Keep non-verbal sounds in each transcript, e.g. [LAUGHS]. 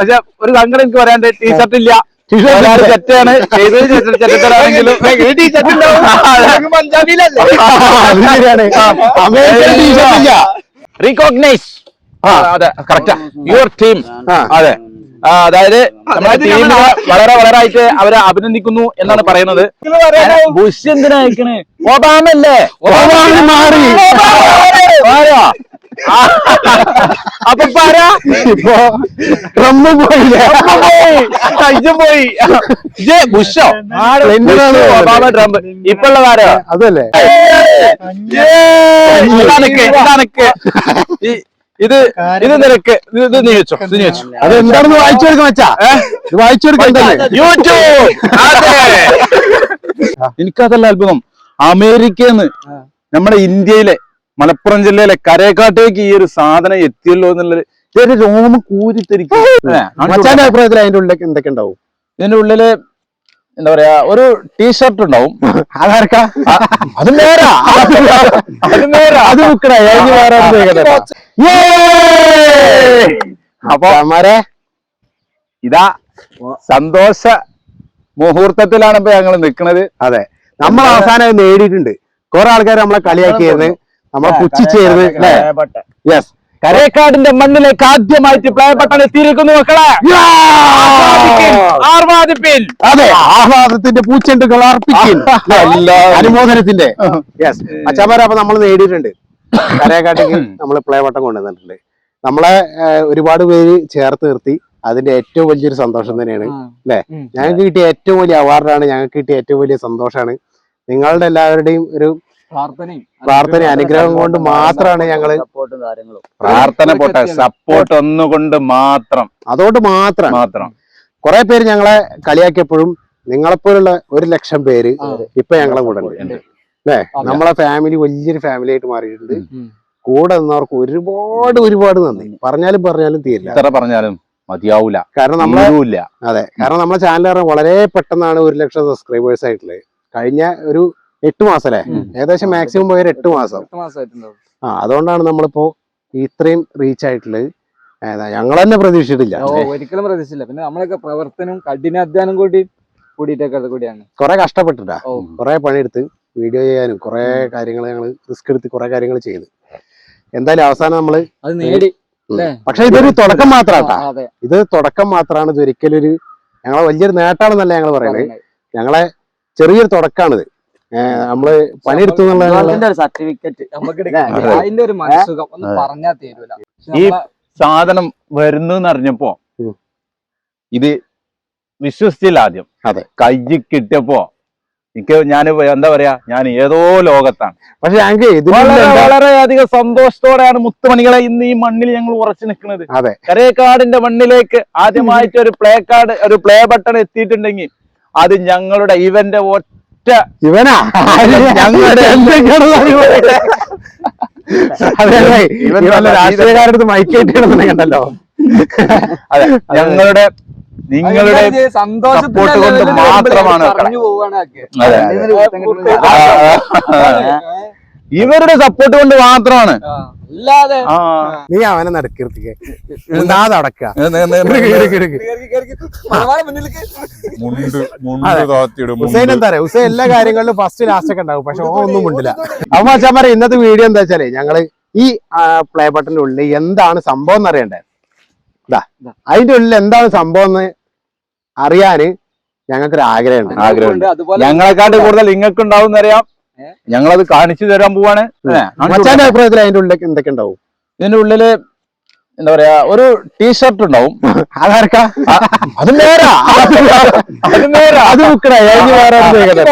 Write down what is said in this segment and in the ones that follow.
പക്ഷെ ഒരു സങ്കടം എനിക്ക് പറയാണ്ട് ടീഷർട്ട് ഇല്ല. സെറ്റാണ് ചെയ്തത് ഇല്ല. റീകോഗ്നൈസ് [LAUGHS] ആ. അതെ കറക്റ്റാ യുവർ ടീം അതെ. അതായത് നമ്മുടെ ടീമിനെ വളരെ വളരെ ആയിട്ട് അവരെ അഭിനന്ദിക്കുന്നു എന്നാണ് പറയുന്നത്. ബുഷ് എന്തിനാ അയക്കണേ? ഒബാമല്ലേ ഒബാമ മാറി. അപ്പൊ പാരാ ഇപ്പൊ റമ്മ പോയില്ലേ അപ്പൊ പോയി. ഇജ്ജ് ബുഷോ. Bush, Obama Trump. ഇപ്പൊ ഉള്ളതാരോ അതല്ലേ. ഇത് ഇത് നിനക്ക്. ഇത് ഇത് നീ ഇത് നീ അത് എന്താണെന്ന് വായിച്ചു കൊടുക്കാൻ വെച്ചാ ഇത് വായിച്ചു കൊടുക്കണ്ടല്ലേ യൂട്യൂബ്. എനിക്കതല്ല അത്ഭുതം. അമേരിക്കന്ന് നമ്മുടെ ഇന്ത്യയിലെ മലപ്പുറം ജില്ലയിലെ കരേക്കാട്ടേക്ക് ഈ ഒരു സാധനം എത്തിയല്ലോ എന്നുള്ളത് രോമ കൂരിത്തിരിക്കും. അഭിപ്രായത്തിൽ അതിന്റെ ഉള്ളിൽ എന്തൊക്കെ ഉണ്ടാവും? ഇതിന്റെ ഉള്ളിൽ എന്താ പറയാ ഒരു ടീഷർട്ട് ഉണ്ടാവും. അതാർക്കാ അത് നേരാ അത് നേരാ അത് ബുക്കടാ. അപ്പൊ അമ്മാരെ. ഇതാ സന്തോഷ മുഹൂർത്തത്തിലാണ് ഇപ്പൊ ഞങ്ങൾ നിൽക്കുന്നത് അതെ. നമ്മൾ അവസാനം നേടിയിട്ടുണ്ട്. കുറെ ആൾക്കാർ നമ്മളെ കളിയാക്കിയായിരുന്നു. നമ്മളെ പുച്ഛിച്ചായിരുന്നു അല്ലേ? യെസ് കരേക്കാടിന്റെ മണ്ണിലേക്ക് ആദ്യമായിട്ട് പ്ലേ ബട്ടൺ എത്തിയിരിക്കുന്നു മക്കളെ. ആർവാദിപ്പിൻ അതെ ആഹ്ലാദത്തിന്റെ പൂച്ചെണ്ടുകൾ അർപ്പിക്കും അനുമോദനത്തിന്റെ. യെസ് അച്ഛാമാരെ അപ്പൊ നമ്മൾ നേടിയിട്ടുണ്ട്. കരേക്കാട്ടേക്ക് നമ്മൾ പ്ലേ ബട്ടൺ കൊണ്ടുവന്നിട്ടുണ്ട്. നമ്മളെ ഒരുപാട് പേര് ചേർത്ത് നിർത്തി. അതിന്റെ ഏറ്റവും വലിയൊരു സന്തോഷം തന്നെയാണ് അല്ലെ? ഞങ്ങൾക്ക് കിട്ടിയ ഏറ്റവും വലിയ അവാർഡാണ് ഞങ്ങൾക്ക് കിട്ടിയ ഏറ്റവും വലിയ സന്തോഷമാണ്. നിങ്ങളുടെ എല്ലാവരുടെയും ഒരു പ്രാർത്ഥന അനുഗ്രഹം കൊണ്ട് മാത്രമാണ് ഞങ്ങൾ സപ്പോർട്ടും കാര്യങ്ങളും. പ്രാർത്ഥന പോട്ടെ സപ്പോർട്ട് ഒന്നുകൊണ്ട് മാത്രം. അതുകൊണ്ട് മാത്രം. മാത്രം. കുറെ പേര് ഞങ്ങളെ കളിയാക്കിയപ്പോഴും നിങ്ങളെപ്പോലുള്ള ഒരു ലക്ഷം പേര്. ഇപ്പൊ ഞങ്ങളെ കൂടെ ഉണ്ട്. അല്ലേ? നമ്മളെ ഫാമിലി വലിയൊരു ഫാമിലി ആയിട്ട് മാറിയിട്ടുണ്ട്. കൂടെ നിന്നവർക്ക് ഒരുപാട് ഒരുപാട് നന്ദി. പറഞ്ഞാലും പറഞ്ഞാലും തീരില്ല. എത്ര പറഞ്ഞാലും മതിയാവൂല. കാരണം നമ്മളെ അതെ. കാരണം നമ്മളെ ചാനൽ വളരെ പെട്ടെന്നാണ് ഒരു ലക്ഷം സബ്സ്ക്രൈബേഴ്സ് ആയിട്ടുള്ളത്. കഴിഞ്ഞ ഒരു എട്ട് മാസം അല്ലേ ഏകദേശം മാക്സിമം പോയ എട്ട് മാസം. ആ അതുകൊണ്ടാണ് നമ്മളിപ്പോ ഇത്രയും റീച്ച് ആയിട്ടുള്ളത്. ഞങ്ങൾ തന്നെ പ്രതീക്ഷിച്ചിട്ടില്ല. ഒരിക്കലും പ്രതീക്ഷിച്ചില്ല. പിന്നെ നമ്മളൊക്കെ പ്രവർത്തനവും കഠിനാധ്വാനം കൂടി കൂടിയിട്ടൊക്കെ കൂടിയാണ്. കുറെ കഷ്ടപ്പെട്ടിട്ടാ. കൊറേ പണിയെടുത്ത് വീഡിയോ ചെയ്യാനും കുറെ കാര്യങ്ങൾ ഞങ്ങൾ റിസ്ക് എടുത്ത് കുറെ കാര്യങ്ങൾ ചെയ്തു. എന്തായാലും അവസാനം നമ്മൾ അത് നേടി? പക്ഷെ ഇതൊരു തുടക്കം മാത്രാ ഇത് തുടക്കം മാത്രമാണ് ഇത് ഒരിക്കലും ഒരു ഞങ്ങളെ വലിയൊരു നേട്ടമാണെന്നല്ല ഞങ്ങൾ പറയുന്നത് ഞങ്ങളെ ചെറിയൊരു തുടക്കമാണിത് നമ്മൾ പണിയെടുത്തു സർട്ടിഫിക്കറ്റ് നമുക്ക്. അതിന്റെ ഒരു മനസ്സുഖം ഒന്ന് അതെ. പറഞ്ഞാൽ തീരൂല ഈ സാധനം വരുന്നു എന്നറിഞ്ഞപ്പോ ഉം. ഇത് വിശ്വസിച്ചില്ല ആദ്യം അതെ. കയ്യിൽ കിട്ടിയപ്പോ എനിക്ക് ഞാൻ എന്താ പറയാ ഞാൻ ഏതോ ലോകത്താണ് പക്ഷെ ഞങ്ങൾക്ക് ഇതിനുള്ള വളരെ അധികം സന്തോഷത്തോടെയാണ് മുത്തുമണികളെ ഇന്ന് ഈ മണ്ണിൽ ഞങ്ങൾ ഉറച്ചു നിൽക്കുന്നത് അതെ കരേക്കാടിന്റെ മണ്ണിലേക്ക് ആദ്യമായിട്ട് ഒരു പ്ലേ കാർഡ് ഒരു പ്ലേ ബട്ടൺ എത്തിയിട്ടുണ്ടെങ്കിൽ അത് ഞങ്ങളുടെ ഇവന്റെ ഒറ്റ ഇവനാ? ഞങ്ങളുടെ അടുത്ത് മൈക്കേറ്റിയാണെന്ന് കണ്ടല്ലോ. അതെ ഞങ്ങളുടെ നിങ്ങളുടെ സപ്പോർട്ട് കൊണ്ട് മാത്രമാണ്. ഇവരുടെ സപ്പോർട്ട് കൊണ്ട് മാത്രമാണ് ആ. നീ അവനെ നടക്കിർത്തിക്ക് ഹുസൈൻ എന്താ പറയാ ഹുസൈൻ എല്ലാ കാര്യങ്ങളിലും ഫസ്റ്റ് ലാസ്റ്റ് ഒക്കെ ഉണ്ടാവും പക്ഷെ ഓ ഒന്നും മുണ്ടില്ല. അപ്പൊ അച്ഛൻ പറയാം ഇന്നത്തെ വീഡിയോ എന്താ വെച്ചാൽ ഞങ്ങൾ ഈ പ്ലേ ബട്ടന്റെ ഉള്ളിൽ എന്താണ് സംഭവം എന്ന് അറിയണ്ടേ? ഇതാ അതിന്റെ ഉള്ളിൽ എന്താണ് സംഭവം എന്ന് അറിയാന് ഞങ്ങൾക്കൊരു ആഗ്രഹമുണ്ട്. ആഗ്രഹമുണ്ട്. അതുപോലെ ഞങ്ങളെക്കാട്ട് കൂടുതൽ നിങ്ങൾക്ക് ഉണ്ടാവും അറിയാം? ഞങ്ങളത് കാണിച്ചു തരാൻ പോവാണ്. ഏ, മച്ചാന്റെ അഭിപ്രായത്തിൽ അതിന്റെ ഉള്ളിൽ എന്തൊക്കെ ഉണ്ടാവും? ഇതിന്റെ ഉള്ളിൽ എന്താ പറയാ ഒരു ടീഷർട്ട് ഉണ്ടാവും. അതാർക്കാ? അത് നേരാ അത് നേരാ അത് ബുക്കടാ ഏഴ് വേറെ ആരും ചെയ്യണ്ട.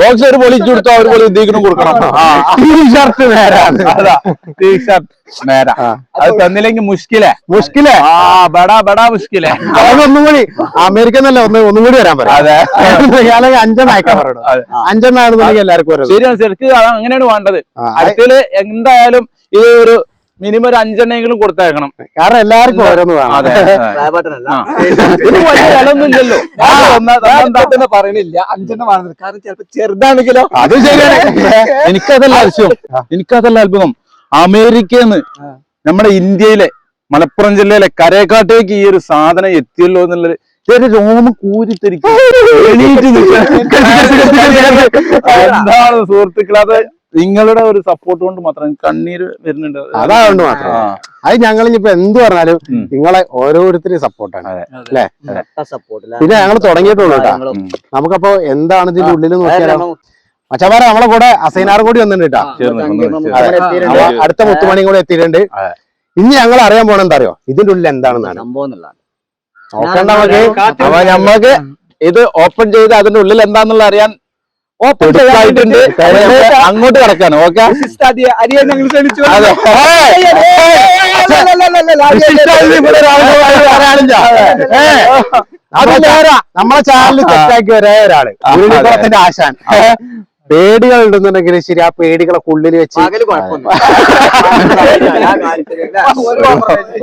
ബോക്സ് ഒരു പൊളിച്ചു കൊടുത്തോ ഒരു പൊളി ഇതിനും കൊടുക്കണം. ടീഷർട്ട് നേരാ ടീഷർട്ട്. ആ. അത് തന്നില്ലെങ്കിൽ മുഷ്കിലേ. മുഷ്കിലേ? ആ ബടാ ബടാ മുഷ്കിലേ. അതൊന്നും കൂടി അമേരിക്ക എന്നല്ല ഒന്ന് ഒന്നും കൂടി വരാൻ പറയാം. അതെ. ഇയാളെ അഞ്ചെണ്ണം അയക്കാൻ പറയണം. അഞ്ചെണ്ണാണെന്നുണ്ടെങ്കിൽ എല്ലാവർക്കും വരും. ശരിയാണ് ശരിക്കും അത് അങ്ങനെയാണ് വേണ്ടത്. അടുത്തത് എന്തായാലും ഈ ഒരു മിനിമം ഒരു അഞ്ചെണ്ണെങ്കിലും കൊടുത്തേക്കണം കാരണം എല്ലാവർക്കും ഓരോന്ന് വേണം. അതെ. ആ. ഇത് വലിയ വിലൊന്നും ഇല്ലല്ലോ തന്നെ പറയണില്ല. അഞ്ചെണ്ണം കാരണം ചിലപ്പോ ചെറുതാണെങ്കിലോ? അത് ശരിയാണ്. [LAUGHS] എനിക്കതല്ല ആവശ്യം. എനിക്കതല്ല അത്ഭുതം. അമേരിക്കന്ന്. നമ്മുടെ ഇന്ത്യയിലെ മലപ്പുറം ജില്ലയിലെ കരേക്കാട്ടേക്ക് ഈ ഒരു സാധനം എത്തിയല്ലോ എന്നുള്ളത് ചെറിയ രോമ കൂരിത്തിരിക്കും. എന്താണ് സുഹൃത്തുക്കളെ അത് നിങ്ങളുടെ ഒരു സപ്പോർട്ട് കൊണ്ട് മാത്രം കണ്ണീര് വരുന്നുണ്ട്. അതാണ്ട് മാത്രം. അത് ഞങ്ങൾ ഇനിയിപ്പോ എന്ത് പറഞ്ഞാലും നിങ്ങളെ ഓരോരുത്തരെയും സപ്പോർട്ടാണ് അതെ. അല്ലേ? പിന്നെ ഞങ്ങൾ തുടങ്ങിയിട്ടുള്ളൂ കേട്ടോ. നമുക്കപ്പോ എന്താണ് ഇതിന്റെ ഉള്ളിൽ നോക്കിയാലോ? മച്ചമാരെ നമ്മളെ കൂടെ അസൈനാർ കൂടി വന്നിട്ടുണ്ട് കേട്ടോ അടുത്ത മുത്തുമണി കൂടെ എത്തിയിട്ടുണ്ട് ഇനി ഞങ്ങൾ അറിയാൻ പോണെന്താ അറിയോ ഇതിന്റെ ഉള്ളിൽ എന്താണെന്നാണ് നോക്കണ്ട നമുക്ക് അപ്പൊ നമ്മക്ക് ഇത് ഓപ്പൺ ചെയ്ത് അതിന്റെ ഉള്ളിൽ എന്താന്നുള്ള അറിയാൻ ഓപ്പൺ ചെയ്തായിട്ടുണ്ട് അങ്ങോട്ട് കിടക്കാണ് ഓക്കെ ഞങ്ങൾ നമ്മളെ ചാനലിൽ തെറ്റാക്കി വരായ ഒരാൾ ആശാൻ പേടികൾ ഉണ്ടെന്നുണ്ടെങ്കിൽ ശരി ആ പേടികളെ ഉള്ളിൽ വെച്ച്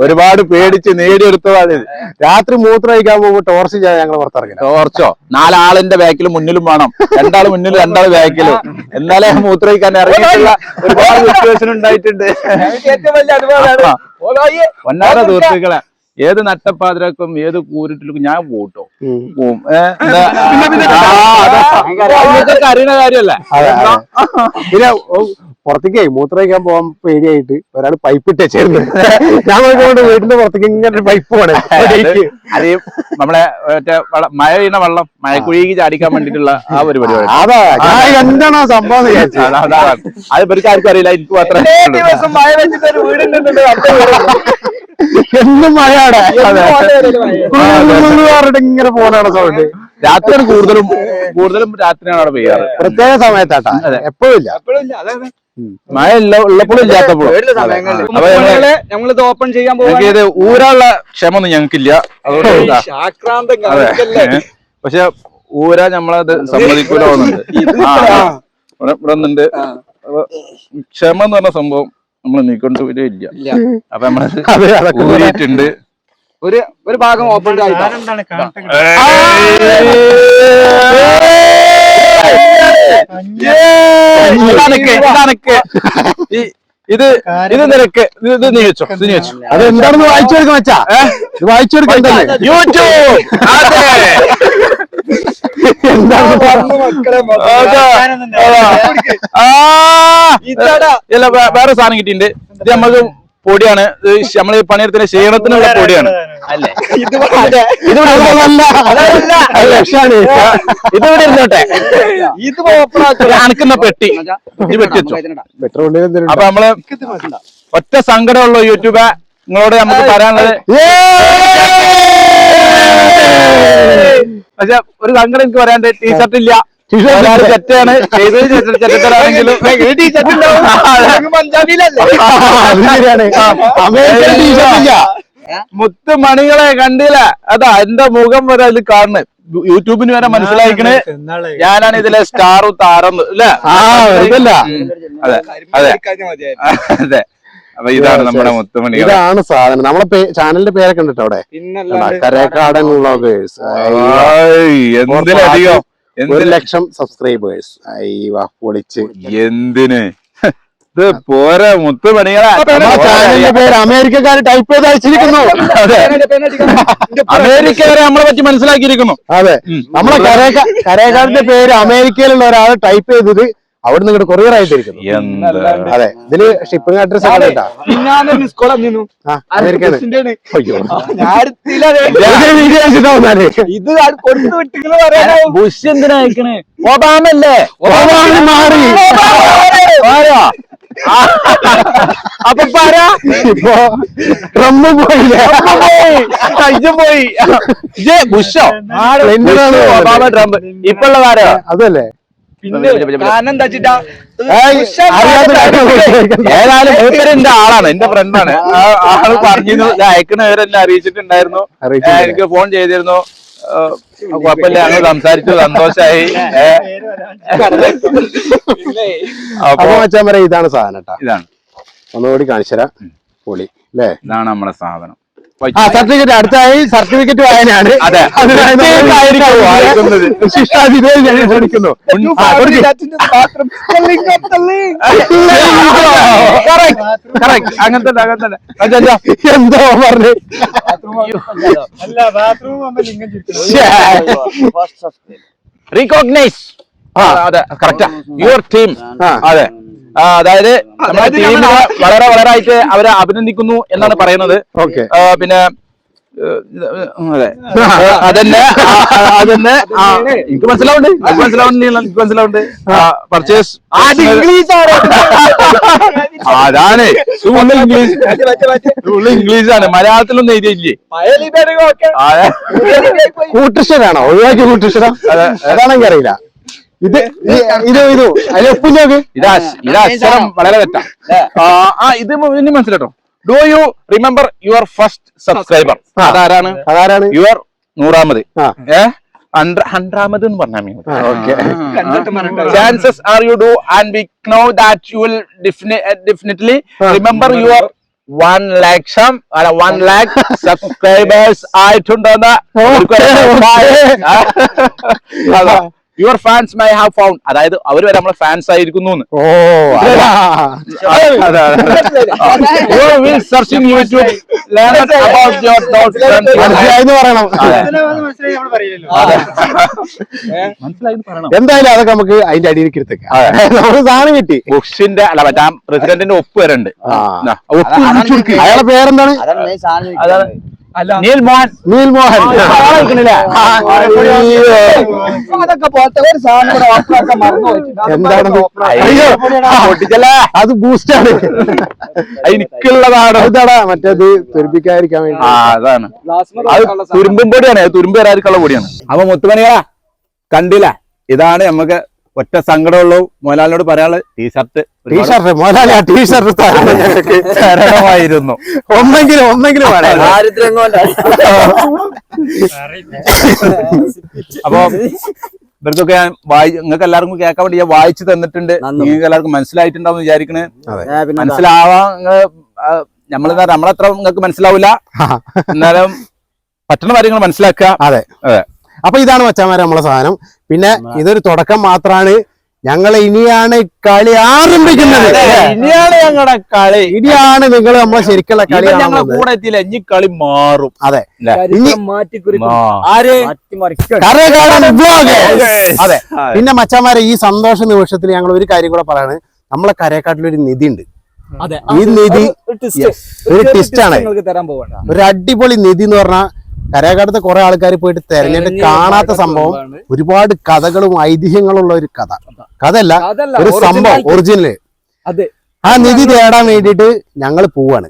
ഒരുപാട് പേടിച്ച് നേടിയെടുത്തതാണ് ഇത്. രാത്രി മൂത്രം ഒഴിക്കാൻ പോകുമ്പോൾ ടോർച്ച് ചെയ്യാൻ ഞങ്ങൾ പുറത്തിറങ്ങി ടോർച്ചോ നാലാളിന്റെ ബാക്കിലും മുന്നിലും വേണം. രണ്ടാൾ മുന്നിലും രണ്ടാൾ ബാക്കിലും എന്നാലേ മൂത്രയിക്കാൻ ഇറങ്ങിയിട്ടുള്ള ഒരുപാട് സിറ്റുവേഷൻ ഉണ്ടായിട്ടുണ്ട്. ഏറ്റവും വലിയ അനുഭവമാണ്. ഒന്നാമത്തെ സുഹൃത്തുക്കളെ ഏത് നട്ടപ്പാതിരക്കും ഏത് കൂരിട്ടിലും ഞാൻ വോട്ടോ പോവും അറിയുന്ന കാര്യല്ല. പിന്നെ പുറത്തേക്ക് മൂത്രമൊഴിക്കാൻ പോകാൻ പേടിയായിട്ട് ഒരാൾ പൈപ്പ് ഇട്ട് ചേർന്ന് ഞാൻ നോക്കിക്കൊണ്ട് വീട്ടിന്റെ പുറത്തേക്ക് ഇങ്ങനെ ഒരു പൈപ്പ് വേണം [LAUGHS] അത് നമ്മളെ മഴ പെയ്യുന്ന വെള്ളം മഴക്കുഴിക്ക് ചാടിക്കാൻ വേണ്ടിട്ടുള്ള ആ ഒരു പരിപാടി. അതാ. എന്താണ് ആ സംഭവം അതാ- ഇവർക്ക് ആർക്കും അറിയില്ല. എനിക്ക് മാത്രമേ എന്നും മഴയാണ് പറഞ്ഞിട്ട് ഇങ്ങനെ പോകാനാണ് സൗണ്ട്. രാത്രിയാണ് കൂടുതലും കൂടുതലും രാത്രിയാണ് അവിടെ പെയ്യാറ്. പ്രത്യേക സമയത്താട്ടാ. എപ്പോഴും ഇല്ല. മഴ ഇല്ല ഉള്ളപ്പോഴും ഇല്ലാത്തപ്പോഴും. അപ്പൊ ഞങ്ങൾ നമ്മളിത് ഓപ്പൺ ചെയ്യാൻ ഞങ്ങൾക്ക് ഇത് ഊരാനുള്ള ക്ഷമൊന്നും ഞങ്ങൾക്കില്ല. അതുകൊണ്ട്. പക്ഷെ ഊരാ നമ്മളത് ഇവിടെ ഇവിടെ ഒന്നുണ്ട് ക്ഷമ എന്ന് പറഞ്ഞ സംഭവം നമ്മൾ നീക്കൊണ്ട് ഇല്ല. ഇല്ല അപ്പൊ നമ്മളത് കൂടിയിട്ടുണ്ട് ഊരിയിട്ടുണ്ട്. ഒരു ഒരു ഭാഗം ഓപ്പൺ ഇത്. ഇത് നിനക്ക് ഇത് ഇത് നീ ഇത് അത് എന്താണെന്ന് വായിച്ചു കൊടുക്കും വെച്ചാ ഇത് വായിച്ചു കൊടുക്കാൻ യൂട്യൂബ്. അതെ [LAUGHS] എന്താണ് ഇല്ല. വേറെ സാധനം കിട്ടിയിട്ടുണ്ട്. ഇത് നമുക്ക് പൊടിയാണ്. ഇത് നമ്മൾ പണിയെടുത്തിന് ക്ഷീണത്തിനുള്ള പൊടിയാണ്. ഇതിവിടെ ഇരുന്നോട്ടെ. അനക്കുന്ന പെട്ടി. ഇത് പെട്ടി വെച്ചോ. അപ്പൊ നമ്മൾ ഒറ്റ സങ്കടമുള്ള യൂട്യൂബ് നിങ്ങളോട് നമുക്ക് പറയാനുള്ളത് പക്ഷെ ഒരു സങ്കടം എനിക്ക് പറയാണ്ട് ടീഷർട്ട് ഇല്ല തെറ്റാണ്. പഞ്ചാബിയിലല്ലേ അമേരിക്കൻ ടീഷർട്ട് മുത്ത് മണികളെ കണ്ടില്ല. അതാ എന്റെ മുഖം വരെ അതിൽ കാണുന്നത് യൂട്യൂബിന് വരെ മനസ്സിലാക്കണേ ഞാനാണ് ഇതിലെ സ്റ്റാറും താരം അല്ലേ ഇതല്ല അതെ അതെ. അതെ. അപ്പൊ ഇതാണ് നമ്മുടെ മുത്തുമണി ഇതാണ് സാധനം. നമ്മളെ ചാനലിന്റെ പേരൊക്കെ ഉണ്ട് കേട്ടോ അവിടെ കരേക്കാടൻ വ്ളോഗേഴ്സ് എന്തിനധികം ഒരു ലക്ഷം സബ്സ്ക്രൈബേഴ്സ് അയ്യ പൊളിച്ച്. എന്തിന്? [LAUGHS] ഇത് പോരാ മുത്ത് പണികളാ ചാനലിന്റെ പേര് അമേരിക്കക്കാർ ടൈപ്പ് ചെയ്ത് അയച്ചിരിക്കുന്നു അതെ. അമേരിക്ക നമ്മളെ പറ്റി മനസ്സിലാക്കിയിരിക്കുന്നു. അതെ. നമ്മളെ കരേക്കാരന്റെ പേര് അമേരിക്കയിലുള്ള ഒരാൾ ടൈപ്പ് ചെയ്തത് അവിടെ നിന്ന് കൊറിയർ ആയിട്ടിരിക്കുന്നു. അതെ ഇതിൽ ഷിപ്പിംഗ് അഡ്രസ് ബുഷ് എന്തിനാ അയക്കണേ? ഒബാമല്ലേ ഒബാമ മാറി. അപ്പൊ പാരാ ഇപ്പൊ ട്രംപ് പോയില്ലേ? പോയി. ബുഷോ? Obama Trump. ഇപ്പൊ ഉള്ളതാരോ അതല്ലേ. പിന്നെ കാരണം എന്താ വെച്ചിട്ടാ. ഏതായാലും മൂപ്പര് എന്റെ ആളാണ് എന്റെ ഫ്രണ്ടാണ് ആൾ പറഞ്ഞിരുന്നു ഇത് അയക്കണ വിവരെന്നെ അറിയിച്ചിട്ടുണ്ടായിരുന്നു. എനിക്ക് ഫോൺ ചെയ്തിരുന്നു. കുഴപ്പമില്ല ഞങ്ങൾ സംസാരിച്ചു സന്തോഷായി. അപ്പൊ വെച്ചാൽ ഇതാണ് സാധനം കേട്ടാ. ഇതാണ്. ഒന്നുകൂടി കാണിച്ചുതരാം. പൊളി അല്ലേ? ഇതാണ് നമ്മുടെ സാധനം. ആ സർട്ടിഫിക്കറ്റ് അടുത്തായി സർട്ടിഫിക്കറ്റ് വായനയാണ്. ആ. എന്തോ പറഞ്ഞു? റീകോഗ്നൈസ് അതെ കറക്റ്റാ യുവർ ടീം ആ. അതെ. ആ, അതായത് നമ്മുടെ ടീമിനെ വളരെ വളരെ ആയിട്ട് അവരെ അഭിനന്ദിക്കുന്നു എന്നാണ് പറയുന്നത്. ഓക്കെ. പിന്നെ അതെ. അതന്നെ അതന്നെ ആ, എനിക്ക് മനസ്സിലാവുണ്ട് എനിക്ക് മനസ്സിലാവുന്നുണ്ട് എനിക്ക് മനസ്സിലാവുണ്ട്. പർച്ചേസ് അതാണ്. Full English. ഫുള്ള് ഇംഗ്ലീഷ് ആണ്. മലയാളത്തിലൊന്നും എഴുതിയില്ലേ? കൂട്ടിഷനാണോ ഒഴിവാക്കി കൂട്ടുഷരം അതാണെങ്കിൽ അറിയില്ല. ഇത് ഇത് ഇത്. അതിൽ ഒപ്പം നോക്ക്. ഇതാ ഇതാ അക്ഷരം വളരെ തെറ്റാ. ആ, ഇത് ഇനി മനസ്സിലട്ടോ. Do you remember your first subscriber. അതാരാണ്? അതാരാണ്? യുവർ നൂറാമത്. ആ. ഏ? ഹൺഡ്രാമത് എന്ന് പറഞ്ഞാൽ you do and we know that you will definitely remember your one will one subscribers ആയിട്ടുണ്ടോ your one lakh sham അല്ല one lakh subscribers ആയിട്ടുണ്ടെന്ന് [LAUGHS] your fans may have found അതായത് അവർ വരെ നമ്മളെ ഫാൻസ് ആയിരിക്കുന്നു. ഓ എന്തായാലും അതൊക്കെ നമുക്ക് അതിന്റെ അടിയിൽ നമുക്ക് സാധനം കിട്ടി. ബുഷിന്റെ അല്ല മറ്റേ പ്രസിഡന്റിന്റെ ഒപ്പ് വരണ്ട്. അയാളെ പേരെന്താണ്? അതാണ് നീൽ മോഹൻ. നീൽ മോഹൻ. അയ്യോ. എന്താണത്? അയ്യോ. പൊട്ടിച്ചല്ലേ? അത് ബൂസ്റ്റാണ് എനിക്കുള്ളതാണ്. ഇതാടാ മറ്റേത് തുരുമ്പിക്കാതിരിക്കാൻ വേണ്ടി. ആ അതാണ്. അത് തുരുമ്പും പൊടിയാണ്. തുരുമ്പ് വരാതിരിക്കുള്ള പൊടിയാണ്. അപ്പൊ മുത്തുമണിയാ കണ്ടില്ല? ഇതാണ് നമുക്ക് ഒറ്റ സങ്കടമുള്ളൂ മോലാലിനോട് പറയാനുള്ള ടീഷർട്ട് ടീഷർട്ട് മോഹൻലാലി ആ ടീഷർട്ട് തരണമായിരുന്നു. ഒന്നെങ്കിലും ഒന്നെങ്കിലും അപ്പൊ ഇവർക്കൊക്കെ ഞാൻ വായി നിങ്ങൾക്ക് എല്ലാവർക്കും കേൾക്കാൻ വേണ്ടി ഞാൻ വായിച്ചു തന്നിട്ടുണ്ട്. നിങ്ങൾക്ക് എല്ലാവർക്കും മനസ്സിലായിട്ടുണ്ടാവും വിചാരിക്കണേ. മനസ്സിലാവാ നമ്മൾ നമ്മളത്ര നിങ്ങൾക്ക് മനസ്സിലാവില്ല. എന്നാലും പറ്റുന്ന കാര്യങ്ങൾ മനസ്സിലാക്കുക. അതെ. അതെ. അപ്പൊ ഇതാണ് മച്ചാമാരെ നമ്മളെ സാധനം. പിന്നെ ഇതൊരു തുടക്കം മാത്രാണ്. ഞങ്ങൾ ഇനിയാണ് കളി ആരംഭിക്കുന്നത്. ഇനിയാണ് ഞങ്ങളുടെ കളി. ഇനിയാണ് നിങ്ങൾ നമ്മളെ ശരിക്കുള്ള കളി ഞങ്ങളെ കൂടെ എത്തിയില്ല. ഇനി കളി മാറും. അതെ. മാറ്റി. അതെ. പിന്നെ മച്ചാമാരെ ഈ സന്തോഷ നിമിഷത്തിൽ ഞങ്ങൾ ഒരു കാര്യം കൂടെ പറയാണ്. നമ്മളെ കരേക്കാട്ടിൽ ഒരു നിധി ഉണ്ട് ഈ നിധി ഒരു ടിസ്റ്റ് ആണ്. നിങ്ങൾക്ക് തരാൻ പോവാണ്. ഒരു അടിപൊളി നിധി എന്ന് പറഞ്ഞാൽ കരേക്കാട്ടത്ത് കുറെ ആൾക്കാർ പോയിട്ട് തെരഞ്ഞെടുത്ത് കാണാത്ത സംഭവം. ഒരുപാട് കഥകളും ഐതിഹ്യങ്ങളും ഉള്ള ഒരു കഥ. കഥയല്ല ഒരു സംഭവം ഒറിജിനൽ അതെ. ആ നിധി തേടാൻ വേണ്ടിട്ട് ഞങ്ങൾ പോവാണ്.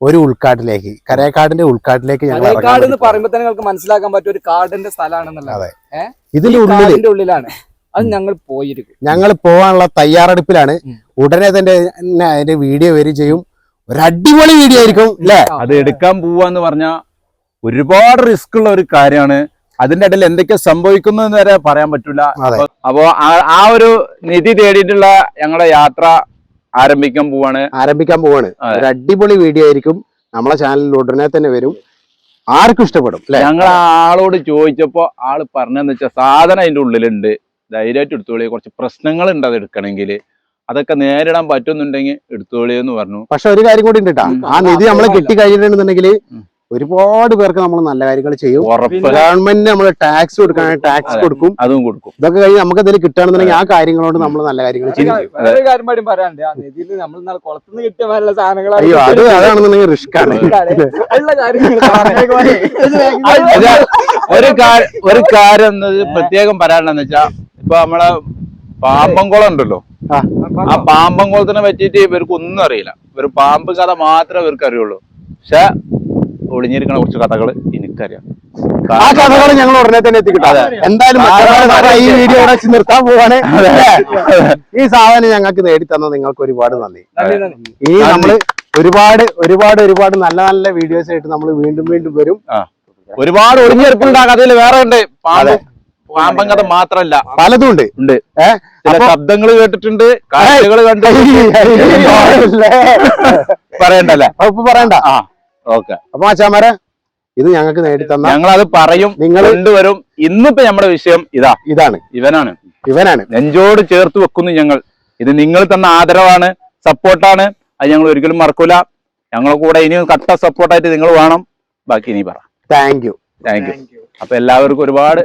ഒരു ഉൾക്കാട്ടിലേക്ക് കരയക്കാടിന്റെ ഉൾക്കാട്ടിലേക്ക് ഞങ്ങൾ എന്ന് പറയുമ്പോൾ തന്നെ നിങ്ങൾക്ക് മനസ്സിലാക്കാൻ പറ്റും ഒരു കാടിന്റെ സ്ഥലമാണെന്നുള്ളത് ഇതിന്റെ ഉള്ളിൽ ഉള്ളിലാണ്. അത് ഞങ്ങൾ പോയിരിക്കും. ഞങ്ങൾ പോകാനുള്ള തയ്യാറെടുപ്പിലാണ്. ഉടനെ തന്നെ അതിന്റെ വീഡിയോ വരും ചെയ്യും. ഒരു അടിപൊളി വീഡിയോ ആയിരിക്കും അല്ലേ അത് എടുക്കാൻ പോവാന്ന് പറഞ്ഞാ ഒരുപാട് റിസ്ക് ഉള്ള ഒരു കാര്യമാണ്. അതിന്റെ ഇടയിൽ എന്തൊക്കെ സംഭവിക്കുന്നു എന്ന് വരെ പറയാൻ പറ്റില്ല. അപ്പൊ- ആ- ഒരു നിധി തേടിയിട്ടുള്ള ഞങ്ങളുടെ യാത്ര ആരംഭിക്കാൻ പോവാണ്. ആരംഭിക്കാൻ പോവാണ്. ഒരു അടിപൊളി വീഡിയോ ആയിരിക്കും. നമ്മളെ ചാനലിൽ ഉടനെ തന്നെ വരും. ആർക്കും ഇഷ്ടപ്പെടും ഞങ്ങൾ ആളോട് ചോദിച്ചപ്പോ ആൾ പറഞ്ഞെന്ന് വെച്ചാൽ സാധനം അതിന്റെ ഉള്ളിലുണ്ട്. ധൈര്യമായിട്ട് എടുത്തോളി. കുറച്ച് പ്രശ്നങ്ങൾ ഉണ്ട് അത് എടുക്കണമെങ്കിൽ അതൊക്കെ നേരിടാൻ പറ്റുന്നുണ്ടെങ്കിൽ എടുത്തോളി എന്ന് പറഞ്ഞു. പക്ഷെ ഒരു കാര്യം കൂടി ഉണ്ട് കേട്ടാ ആ നിധി നമ്മളെ കിട്ടി കഴിഞ്ഞിട്ടുണ്ടെന്നുണ്ടെങ്കിൽ. ഒരുപാട് പേർക്ക് നമ്മൾ നല്ല കാര്യങ്ങൾ ചെയ്യും. ഗവൺമെന്റിന് നമ്മൾ ടാക്സ് കൊടുക്കാൻ ടാക്സ് കൊടുക്കും. അതും കൊടുക്കും. ഇതൊക്കെ കഴിഞ്ഞ് നമുക്ക് എന്തെങ്കിലും കിട്ടുകയാണെന്നുണ്ടെങ്കിൽ ആ കാര്യങ്ങളോട് നമ്മൾ നല്ല കാര്യങ്ങൾ ചെയ്യും. അയ്യോ അത് അതാണെന്നുണ്ടെങ്കിൽ റിസ്ക് ആണ്. ഒരു കാര്യം ഒരു കാര്യം എന്നത് പ്രത്യേകം പറയാനുള്ളതെന്ന് വെച്ചാ ഇപ്പൊ നമ്മളെ പാമ്പംകുളം ഉണ്ടല്ലോ. ആ. ആ പാമ്പംകുളത്തിനെ പറ്റിയിട്ട് ഇവർക്ക് ഒന്നും അറിയില്ല. ഒരു പാമ്പ് കഥ മാത്രമേ ഇവർക്ക് അറിയുള്ളൂ. പക്ഷെ ഒളിഞ്ഞിരിക്കുന്ന കുറച്ച് കഥകൾ എനിക്കറിയാം. ആ കഥകൾ ഞങ്ങൾ ഉടനെ തന്നെ എത്തിക്കിട്ടും. അതെ. എന്തായാലും ഈ വീഡിയോ നിർത്താൻ പോവാണ്. ഈ സാധനം ഞങ്ങൾക്ക് തന്ന നിങ്ങൾക്ക് ഒരുപാട് നന്ദി. ഇനി നമ്മൾ ഒരുപാട് ഒരുപാട് ഒരുപാട് നല്ല നല്ല വീഡിയോസ് ആയിട്ട് നമ്മൾ വീണ്ടും വീണ്ടും വരും. ഒരുപാട് ഒളിഞ്ഞിരിപ്പുണ്ട് ആ കഥയിൽ. വേറെ ഉണ്ട്. പാമ്പ്. പാമ്പൻ കഥ മാത്രല്ല. പലതും ഉണ്ട്. ഉണ്ട്. ചില ശബ്ദങ്ങൾ കേട്ടിട്ടുണ്ട്. കാഴ്ചകൾ കണ്ടു പറയണ്ടല്ലേ? പറയണ്ട. ആ. ഓക്കെ. അപ്പൊ അച്ഛാമാരെ ഇത് ഞങ്ങൾക്ക് നേടിത്തന്ന അത് പറയും നിങ്ങൾ കൊണ്ടുവരും. ഇന്നിപ്പോ നമ്മുടെ വിഷയം ഇതാ. ഇതാണ്. ഇവനാണ്. ഇവനാണ്. നെഞ്ചോട് ചേർത്ത് വെക്കുന്നു ഞങ്ങൾ. ഇത് നിങ്ങൾ തന്ന ആദരവാണ് സപ്പോർട്ടാണ് അത് ഞങ്ങൾ ഒരിക്കലും മറക്കൂല. ഞങ്ങളെ കൂടെ ഇനി കട്ട സപ്പോർട്ടായിട്ട് നിങ്ങൾ വേണം. ബാക്കി ഇനി പറ. താങ്ക് യു താങ്ക് യു അപ്പൊ എല്ലാവർക്കും ഒരുപാട്